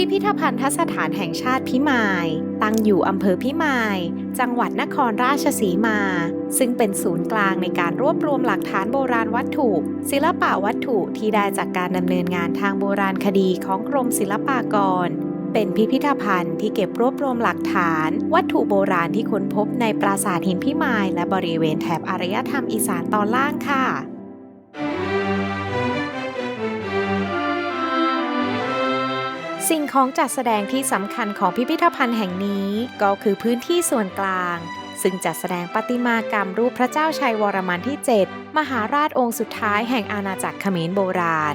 พิพิธภัณฑสถานแห่งชาติพิมาย ตั้งอยู่อำเภอพิมาย จังหวัดนครราชสีมา ซึ่งเป็นศูนย์กลางในการรวบรวมหลักฐานโบราณวัตถุ ศิลปะวัตถุที่ได้จากการดำเนินงานทางโบราณคดีของกรมศิลปากร เป็นพิพิธภัณฑ์ที่เก็บรวบรวมหลักฐาน วัตถุโบราณที่ค้นพบในปราสาทหินพิมาย และบริเวณแถบอารยธรรมอีสานตอนล่างค่ะ สิ่งของจัดแสดงที่สำคัญของพิพิธภัณฑ์แห่งนี้ก็คือพื้นที่ส่วนกลาง ซึ่งจัดแสดงประติมากรรมรูปพระเจ้าชัยวรมันที่ 7 มหาราชองค์สุดท้ายแห่งอาณาจักรเขมรโบราณ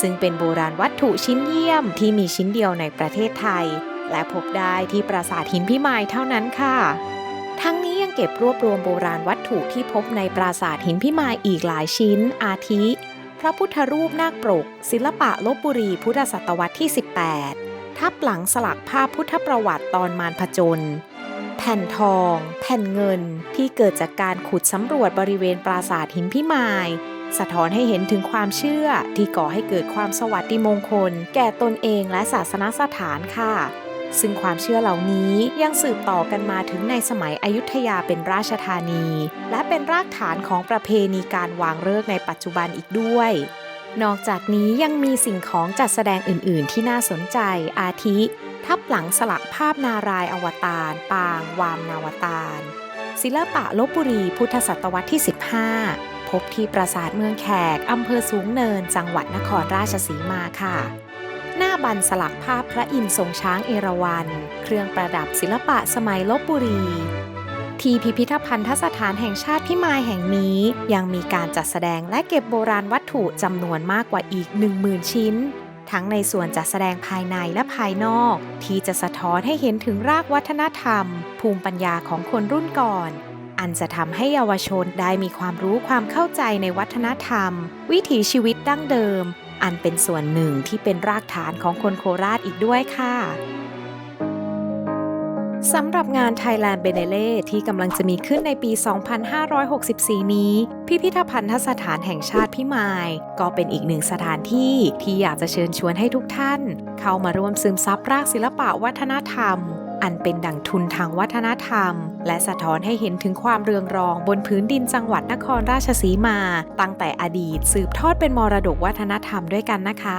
ซึ่งเป็นโบราณวัตถุชิ้นเยี่ยมที่มีชิ้นเดียวในประเทศไทย และพบได้ที่ปราสาทหินพิมายเท่านั้นค่ะ ทั้งนี้ยังเก็บรวบรวมโบราณวัตถุที่พบในปราสาทหินพิมายอีกหลายชิ้น อาทิ พระพุทธรูปนาคปรก ศิลปะลบบุรีพุทธศตวรรษที่ 18 ทับหลังสลักภาพพุทธประวัติตอนมารผจญแผ่นทอง แผ่นเงินที่เกิดจากการขุดสำรวจบริเวณปราสาทหินพิมาย สะท้อนให้เห็นถึงความเชื่อที่ก่อให้เกิดความสวัสดิมงคล แก่ตนเองและศาสนสถานค่ะ ซึ่งความเชื่อเหล่านี้ยังสืบต่อกันมาถึงในสมัยอยุธยาเป็นราชธานี และเป็นรากฐานของประเพณีการวางฤกษ์ในปัจจุบันอีกด้วย นอกจากนี้ยังมีสิ่งของจัดแสดงอื่น ๆ ที่น่าสนใจ อาทิ ทับหลังสลักภาพนารายณ์อวตาร ปาง วามนาวตารศิลปะลบบุรีพุทธศตวรรษที่ 15 พบที่ปราสาทเมืองแขก อำเภอสูงเนิน จังหวัดนครราชสีมาค่ะ หน้าบันสลักภาพพระอินทร์ทรงช้างเอราวัณ เครื่องประดับศิลปะสมัยลบบุรี ที่พิพิธภัณฑสถานแห่งชาติพิมายแห่งนี้ ยังมีการจัดแสดงและเก็บโบราณวัตถุจำนวนมากกว่าอีก 10,000 ชิ้น ทั้งในส่วนจัดแสดงภายในและภายนอก ที่จะสะท้อนให้เห็นถึงรากวัฒนธรรม ภูมิปัญญาของคนรุ่นก่อนอันจะทำให้เยาวชนได้มีความรู้ความเข้าใจในวัฒนธรรม วิถีชีวิตดั้งเดิม อันเป็นส่วนหนึ่งที่เป็นรากฐานของคนโคราชอีกด้วยค่ะสำหรับงาน Thailand b e n e l e ที่กำลังจะมีขึ้นในปี 2564 นี้ พิพิธภัณฑสถานแห่งชาติพิมาย ก็เป็นอีกหนึ่งสถานที่ที่อยากจะเชิญชวนให้ทุกท่าน เข้ามาร่วมซึมซับรากศิลปะวัฒนธรรม อันเป็นดั่งทุนทางวัฒนธรรม และสะท้อนให้เห็นถึงความเรืองรองบนพื้นดินจังหวัดนครราชสีมา ตั้งแต่อดีตสืบทอดเป็นมรดกวัฒนธรรมด้วยกันนะคะ